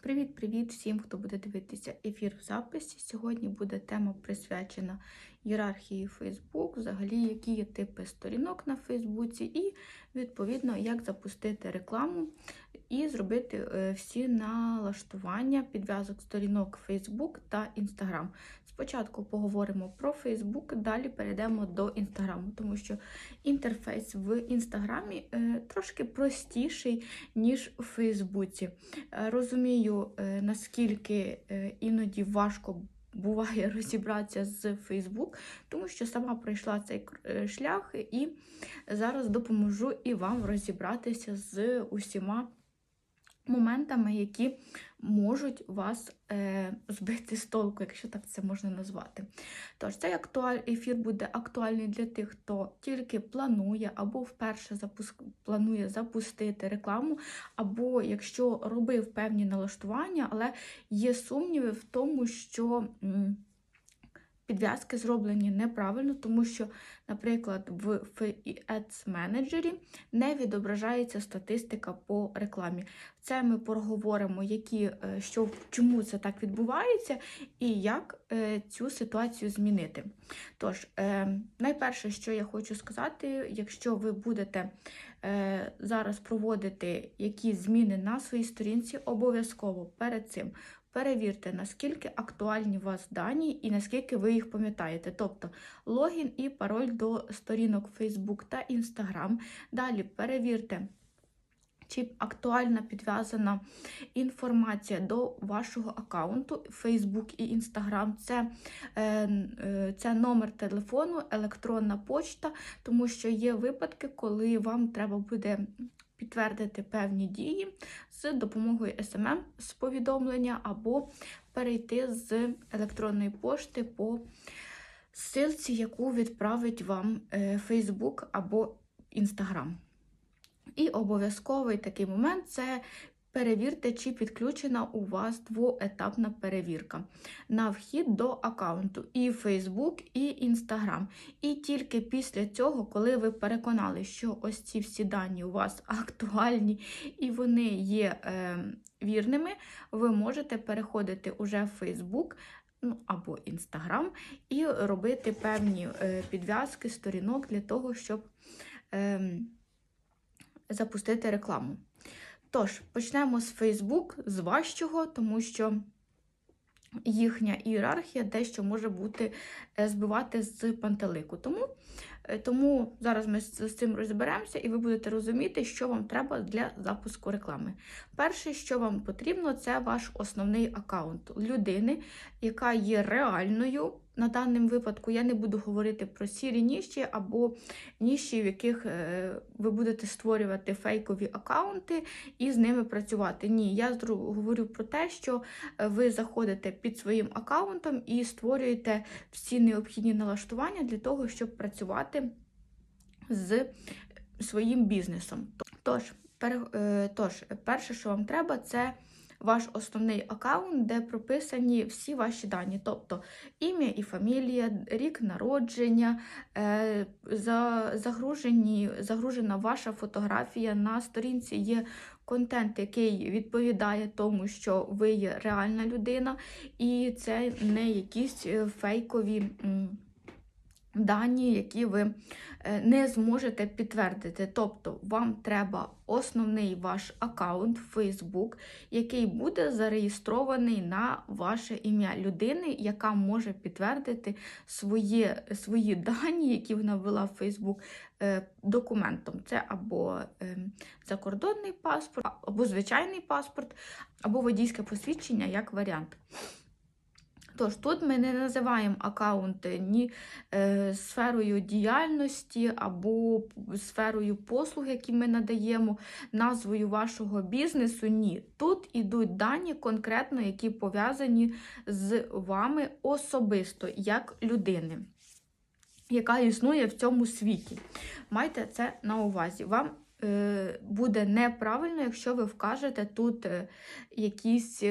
Привіт-привіт всім, хто буде дивитися ефір в записі. Сьогодні буде тема присвячена ієрархії Facebook, взагалі, які є типи сторінок на Фейсбуці, і, відповідно, як запустити рекламу і зробити е, всі налаштування, підв'язок сторінок Facebook та Instagram. Спочатку поговоримо про Facebook, далі перейдемо до Інстаграму, тому що інтерфейс в Інстаграмі е, трошки простіший, ніж у Фейсбуці. Е, Розумію, наскільки іноді важко буває розібратися з Facebook, тому що сама пройшла цей е, шлях і зараз допоможу і вам розібратися з усіма моментами, які можуть вас е, збити з толку, якщо так це можна назвати. Тож цей актуаль... ефір буде актуальний для тих, хто тільки планує або вперше запуск... планує запустити рекламу, або якщо робив певні налаштування, але є сумніви в тому, що. м, Підв'язки зроблені неправильно, тому що, наприклад, в Ads менеджері не відображається статистика по рекламі. Це ми проговоримо, які, е, що, чому це так відбувається і як е, цю ситуацію змінити. Тож, е, найперше, що я хочу сказати, якщо ви будете зараз проводити якісь зміни на своїй сторінці, обов'язково перед цим перевірте, наскільки актуальні у вас дані і наскільки ви їх пам'ятаєте. Тобто логін і пароль до сторінок Facebook та Instagram. Далі перевірте. Чи актуальна підв'язана інформація до вашого аккаунту Facebook і Instagram. Це, е, е, це номер телефону, електронна почта, тому що є випадки, коли вам треба буде підтвердити певні дії з допомогою смм з повідомлення або перейти з електронної пошти по ссылці, яку відправить вам е, Facebook або Instagram. І обов'язковий такий момент це перевірте, чи підключена у вас двоетапна перевірка на вхід до аккаунту і Facebook, і Instagram. І тільки після цього, коли ви переконали, що ось ці всі дані у вас актуальні і вони є е, вірними, ви можете переходити уже в Facebook. Ну, або Instagram, і робити певні е, підв'язки сторінок для того, щоб е, запустити рекламу. Тож, почнемо з Facebook, з важчого, тому що їхня ієрархія дещо може бути е, збивати з пантелику. Тому, е, тому зараз ми з з цим розберемося, і ви будете розуміти, що вам треба для запуску реклами. Перше, що вам потрібно, це ваш основний аккаунт людини, яка є реальною. На даному випадку я не буду говорити про сірі ніщі або ніщі, в яких е, ви будете створювати фейкові аккаунти і з ними працювати. Ні, я говорю про те, що е, ви заходите під своїм аккаунтом і створюєте всі необхідні налаштування для того, щоб працювати з своїм бізнесом. Тож, пере- е, тож перше, що вам треба, це ваш основний аккаунт, де прописані всі ваші дані, тобто ім'я і фамілія, рік народження, е, загружені, загружена ваша фотографія. На сторінці є контент, який відповідає тому, що ви є реальна людина, і це не якісь е, фейкові. Дані, які ви е, не зможете підтвердити. Тобто вам треба основний ваш аккаунт Facebook, який буде зареєстрований на ваше ім'я людини, яка може підтвердити своє, свої дані, які вона ввела в Facebook е, документом. Це або е, закордонний паспорт, або звичайний паспорт, або водійське посвідчення як варіант. Тож тут ми не називаємо аккаунти ні е, сферою діяльності або сферою послуг, які ми надаємо, назвою вашого бізнесу. Ні. Тут ідуть дані конкретно, які пов'язані з вами особисто, як людини, яка існує в цьому світі. Майте це на увазі. Вам е, буде неправильно, якщо ви вкажете тут е, якісь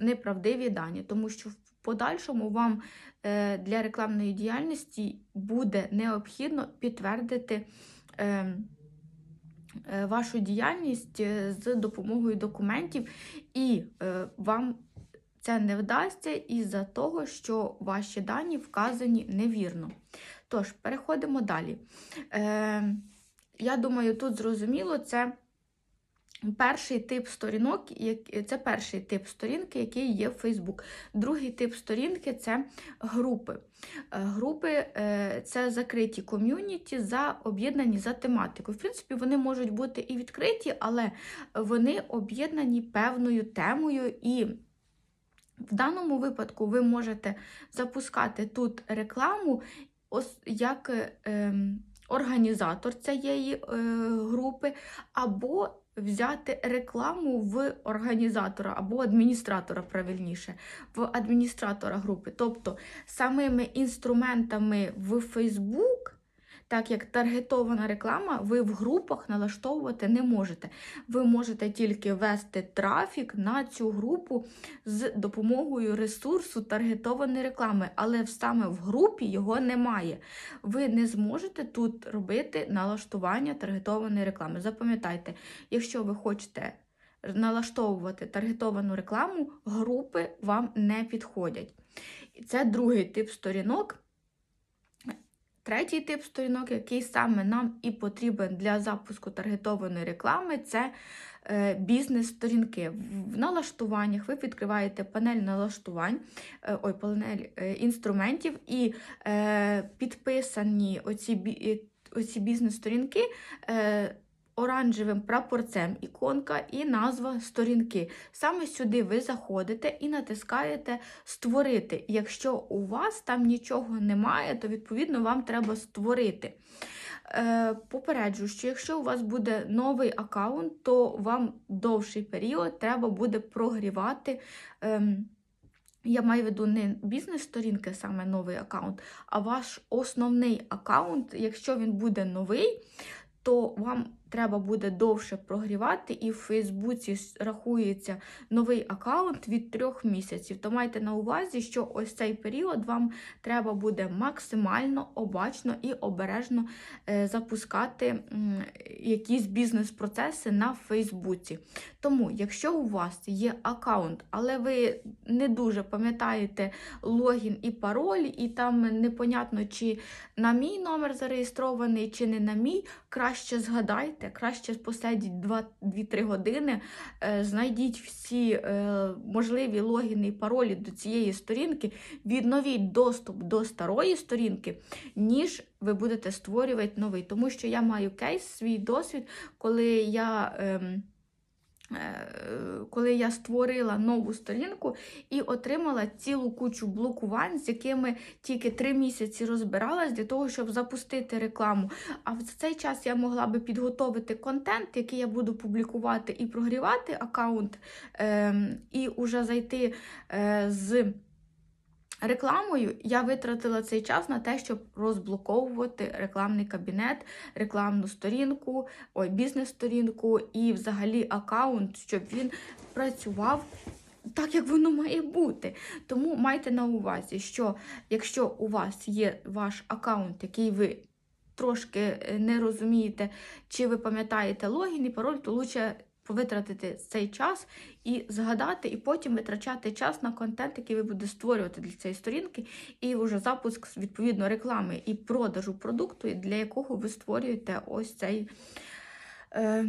неправдиві дані, тому що в подальшому вам е, для рекламної діяльності буде необхідно підтвердити. е, е, вашу діяльність з допомогою документів, і вам це не вдасться із-за того, що ваші дані вказані невірно. Тож, переходимо далі. Я думаю, тут зрозуміло, це. Перший тип сторінок, це перший тип сторінки, який є в Facebook. Другий тип сторінки це групи. Е, групи е, це закриті ком'юніті, за об'єднані за тематикою. В принципі, вони можуть бути і відкриті, але вони об'єднані певною темою. І в даному випадку ви можете запускати тут рекламу як ем, організатор цієї е, групи, або взяти рекламу в організатора або адміністратора, правильніше, в адміністратора групи. Тобто самими інструментами в Facebook так як таргетована реклама, ви в групах налаштовувати не можете. Ви можете тільки вести трафік на цю групу з допомогою ресурсу таргетованої реклами, але саме в групі його немає. Ви не зможете тут робити налаштування таргетованої реклами. Запам'ятайте, якщо ви хочете. Налаштовувати таргетовану рекламу, групи вам не підходять. Це другий тип сторінок, Третій тип сторінок, який саме нам і потрібен для запуску таргетованої реклами, це е, бізнес-сторінки. В налаштуваннях ви відкриваєте панель налаштувань, е, ой, панель е, інструментів і підписані оці, оці бізнес-сторінки оранжевим прапорцем іконка і назва сторінки. Саме сюди ви заходите і натискаєте Створити. Якщо у вас там нічого немає, то відповідно вам треба створити. Е, Попереджу, що якщо у вас буде новий аккаунт, то вам довший період треба буде прогрівати. Е, я маю в виду не бізнес-сторінки, саме новий аккаунт, а ваш основний аккаунт, якщо він буде новий, то вам треба буде довше прогрівати, і в Фейсбуці рахується новий аккаунт від трьох місяців. То майте на увазі, що ось цей період вам треба буде максимально обачно і обережно е, запускати якісь бізнес-процеси на Фейсбуці. Тому, якщо у вас є аккаунт, але ви не дуже пам'ятаєте логін і пароль, і там непонятно, чи на мій номер зареєстрований, чи не на мій, краще згадайте знаєте, краще посидіть 2-3 години, е, знайдіть всі е, можливі логіни і паролі до цієї сторінки, відновіть доступ до старої сторінки, ніж ви будете створювати новий. Тому що я маю кейс, свій досвід, коли я. Е, коли я створила нову сторінку і отримала цілу кучу блокувань, з якими тільки три місяці розбиралась для того, щоб запустити рекламу. А в цей час я могла би підготовити контент, який я буду публікувати і прогрівати аккаунт, ем, і вже зайти е, з рекламою я витратила цей час на те, щоб розблоковувати рекламний кабінет, рекламну сторінку, ой, бізнес-сторінку і взагалі аккаунт, щоб він працював. Так, як воно має бути. Тому майте на увазі, що якщо у вас є ваш аккаунт, який ви трошки е, не розумієте, чи ви пам'ятаєте логін і пароль, то лучше витратити цей час і згадати, і потім витрачати час на контент, який ви будете створювати для цієї сторінки, і вже запуск відповідно реклами і продажу продукту, для якого ви створюєте ось цей е,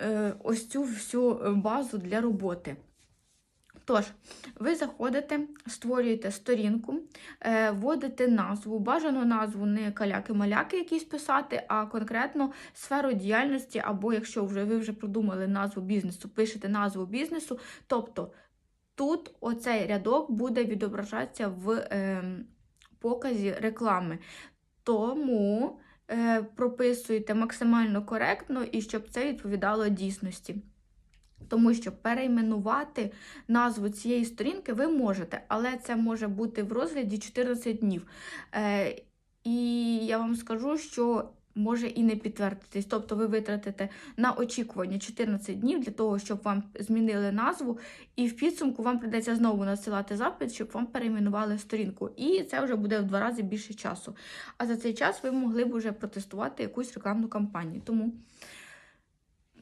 е, ось цю всю базу для роботи. Тож, ви заходите, створюєте сторінку, е, вводите назву, бажану назву не каляки-маляки якісь писати, а конкретно сферу діяльності, або якщо вже ви вже продумали назву бізнесу, пишете назву бізнесу. Тобто тут оцей рядок буде відображатися в е, показі реклами. Тому е, прописуйте максимально коректно і щоб це відповідало дійсності. Тому що перейменувати назву цієї сторінки ви можете, але це може бути в розгляді 14 днів. Е, І я вам скажу, що може і не підтвердитись. Тобто ви витратите на очікування 14 днів для того, щоб вам змінили назву, і в підсумку вам придеться знову надсилати запит, щоб вам перейменували сторінку. І це вже буде в два рази більше часу. А за цей час ви могли б вже протестувати якусь рекламну кампанію. Тому.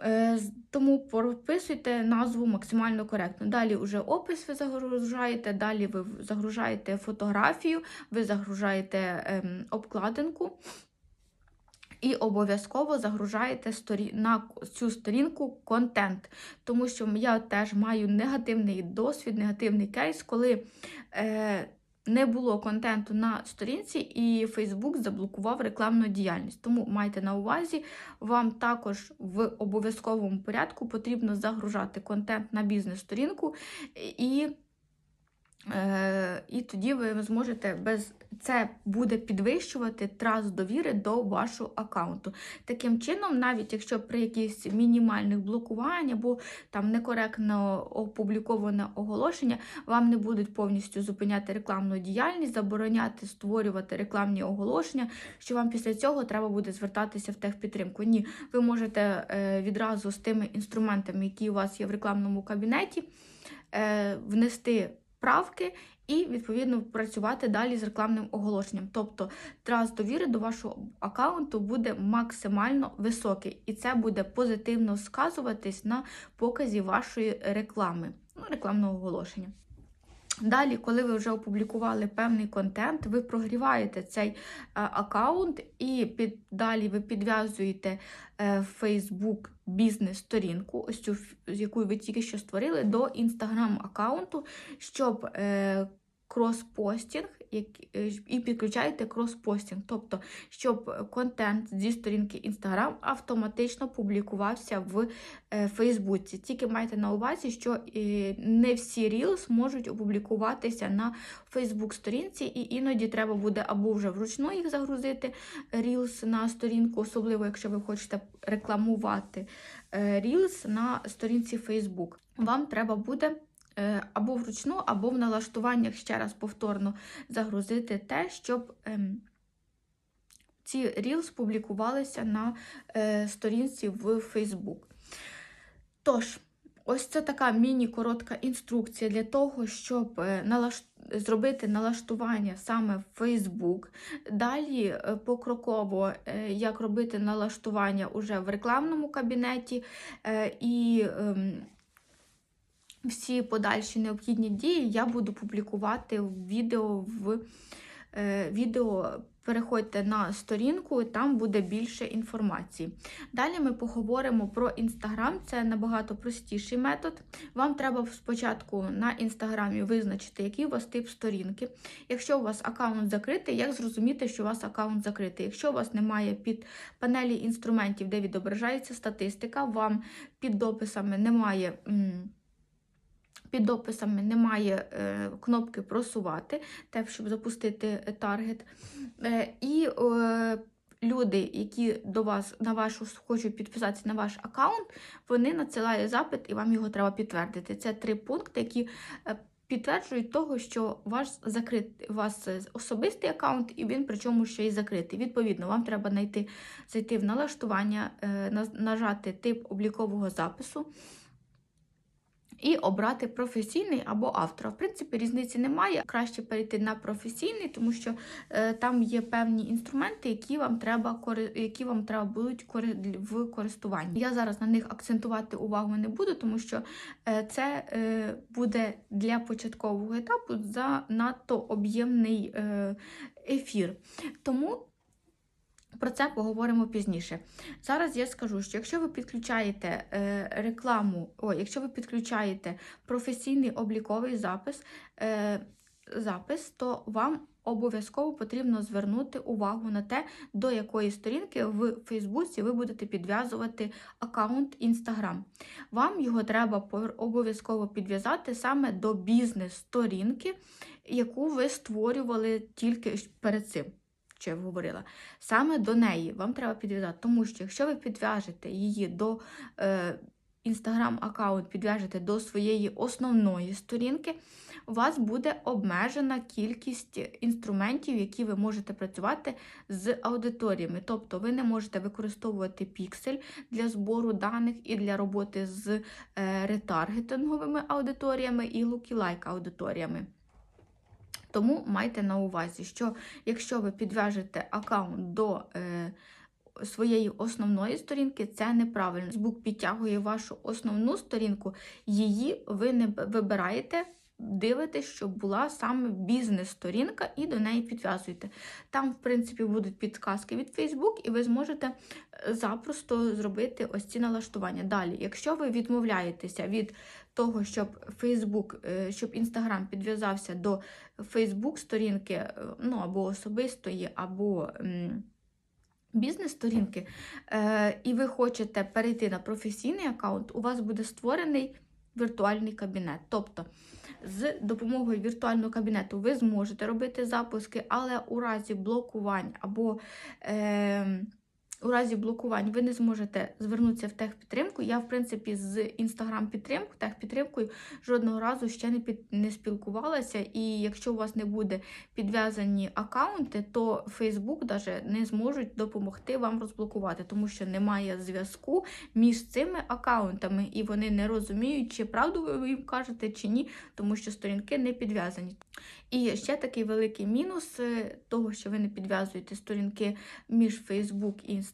Е, Тому прописуйте назву максимально коректно. Далі вже опис ви загружаєте, далі ви загружаєте фотографію, ви загружаєте ем, обкладинку. І обов'язково загружаєте на цю сторінку контент. Тому що я теж маю негативний досвід, негативний кейс, коли е, не було контенту на сторінці, і Facebook заблокував рекламну діяльність. Тому майте на увазі, вам також в обов'язковому порядку потрібно загружати контент на бізнес-сторінку, і, і тоді ви зможете без це буде підвищувати трас довіри до вашого аккаунту. Таким чином, навіть якщо при якихось мінімальних блокувань або там некоректно опубліковане оголошення, вам не будуть повністю зупиняти рекламну діяльність, забороняти створювати рекламні оголошення, що вам після цього треба буде звертатися в техпідтримку. Ні, ви можете е, відразу з тими інструментами, які у вас є в рекламному кабінеті, е, внести правки і, відповідно, працювати далі з рекламним оголошенням. Тобто трас довіри до вашого аккаунту буде максимально високий, і це буде позитивно сказуватись на показі вашої реклами, ну, рекламного оголошення. Далі, коли ви вже опублікували певний контент, ви прогріваєте цей е, аккаунт і під, далі ви підв'язуєте е, Facebook бізнес-сторінку, ось цю, яку ви тільки що створили, до Instagram аккаунту, щоб е, кроспостінг і підключаєте кроспостінг, тобто, щоб контент зі сторінки Instagram автоматично публікувався в е, Фейсбуці. Тільки майте на увазі, що е, не всі Reels можуть опублікуватися на Фейсбук-сторінці, і іноді треба буде або вже вручну їх загрузити Reels на сторінку, особливо якщо ви хочете рекламувати е, Reels на сторінці Facebook. Вам треба буде е, або вручну, або в налаштуваннях ще раз повторно загрузити те, щоб. ем, ці Reels публікувалися на е, сторінці в Facebook. Тож, ось це така міні-коротка інструкція для того, щоб е, налаш... зробити налаштування саме в Facebook. Далі е, покроково, е, як робити налаштування уже в рекламному кабінеті е, і. Всі подальші необхідні дії я буду публікувати в відео в е, відео. Переходьте на сторінку, там буде більше інформації. Далі ми поговоримо про Інстаграм, це набагато простіший метод. Вам треба спочатку на інстаграмі визначити, який у вас тип сторінки. Якщо у вас аккаунт закритий, як зрозуміти, що у вас аккаунт закритий? Якщо у вас немає під панелі інструментів, де відображається статистика, вам під дописами немає. м, під дописами немає е, кнопки просувати, те, щоб запустити таргет. Е, і е, люди, які до вас на вашу хочуть підписатися на ваш аккаунт, вони надсилають запит і вам його треба підтвердити. Це три пункти, які підтверджують того, що ваш закрит, вас особистий аккаунт, і він причому ще й закритий. Відповідно, вам треба знайти, зайти в налаштування, нажати тип облікового запису і обрати професійний або автора. В принципі, різниці немає. Краще перейти на професійний, тому що е, там є певні інструменти, які вам треба які вам треба будуть в користуванні. Я зараз на них акцентувати увагу не буду, тому що е, це е, буде для початкового етапу занадто об'ємний е, ефір. Тому. Про це поговоримо пізніше. Зараз я скажу, що якщо ви підключаєте е, рекламу, о, якщо ви підключаєте професійний обліковий запис, е, запис, то вам обов'язково потрібно звернути увагу на те, до якої сторінки в Фейсбуці ви будете підв'язувати аккаунт Instagram. Вам його треба обов'язково підв'язати саме до бізнес-сторінки, яку ви створювали тільки перед цим що я говорила, саме до неї вам треба підв'язати. Тому що якщо ви підв'яжете її до е, інстаграм-аккаунт, підв'яжете до своєї основної сторінки, у вас буде обмежена кількість інструментів, які ви можете працювати з аудиторіями. Тобто ви не можете використовувати піксель для збору даних і для роботи з е, ретаргетинговими аудиторіями і лукі-лайк аудиторіями. Тому майте на увазі, що якщо ви підв'яжете аккаунт до е, своєї основної сторінки, це неправильно. Facebook підтягує вашу основну сторінку, її ви не вибираєте. Дивитесь, щоб була саме бізнес-сторінка, і до неї підв'язуєте. Там, в принципі, будуть підказки від Facebook, і ви зможете е, запросто зробити ось ці налаштування. Далі, якщо ви відмовляєтеся від того, щоб е, щоб Instagram підв'язався до Facebook сторінки, е, ну або особистої, або бізнес-сторінки, е, і ви хочете перейти на професійний аккаунт, у вас буде створений віртуальний кабінет. Тобто з допомогою віртуального кабінету ви зможете робити запуски, але у разі блокувань або е, у разі блокувань ви не зможете звернутися в техпідтримку. Я, в принципі, з інстаграм-підтримкою, техпідтримкою жодного разу ще не, під, не спілкувалася. І якщо у вас не буде підв'язані аккаунти, то Facebook даже не зможуть допомогти вам розблокувати, тому що немає зв'язку між цими аккаунтами, і вони не розуміють, чи правду ви їм кажете, чи ні, тому що сторінки не підв'язані. І ще такий великий мінус е, того, що ви не підв'язуєте сторінки між Facebook і Instagram,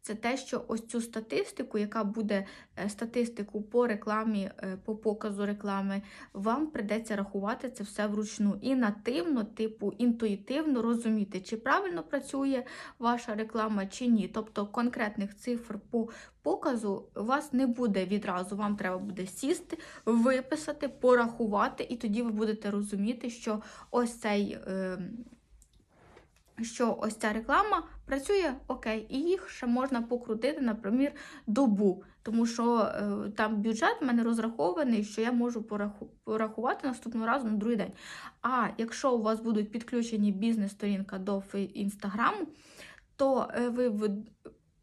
це те, що ось цю статистику, яка буде е, статистику по рекламі, е, по показу реклами, вам придеться рахувати це все вручну і нативно, типу інтуїтивно розуміти, чи правильно працює ваша реклама, чи ні. Тобто конкретних цифр по показу у вас не буде відразу. Вам треба буде сісти, виписати, порахувати, і тоді ви будете розуміти, що ось цей. Е, що ось ця реклама працює окей, і їх ще можна покрутити, наприклад, добу. Тому що е, там бюджет в мене розрахований, що я можу пораху- порахувати наступного разу на другий день. А якщо у вас будуть підключені бізнес-сторінка до інстаграму, то е, ви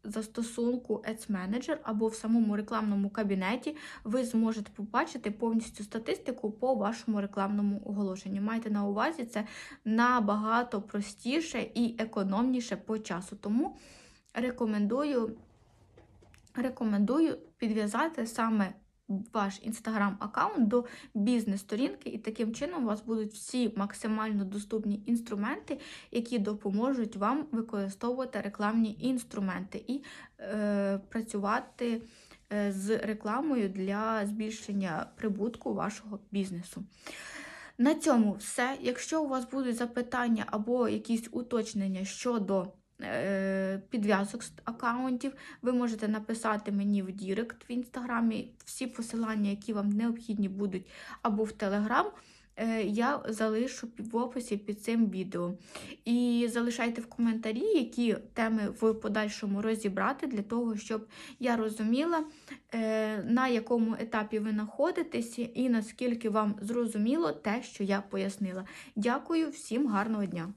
застосунку Ads Manager або в самому рекламному кабінеті ви зможете побачити повністю статистику по вашому рекламному оголошенню. Майте на увазі, це набагато простіше і економніше по часу. Тому рекомендую, рекомендую підв'язати саме ваш інстаграм-аккаунт до бізнес-сторінки, і таким чином у вас будуть всі максимально доступні інструменти, які допоможуть вам використовувати рекламні інструменти і е, працювати е, з рекламою для збільшення прибутку вашого бізнесу. На цьому все. Якщо у вас будуть запитання або якісь уточнення щодо підв'язок з аккаунтів, ви можете написати мені в Дірект в інстаграмі. Всі посилання, які вам необхідні будуть, або в Телеграм. е, Я залишу в описі під цим відео. І залишайте в коментарі, які теми в подальшому розібрати, для того, щоб я розуміла, е, на якому етапі ви знаходитесь і наскільки вам зрозуміло те, що я пояснила. Дякую, всім гарного дня!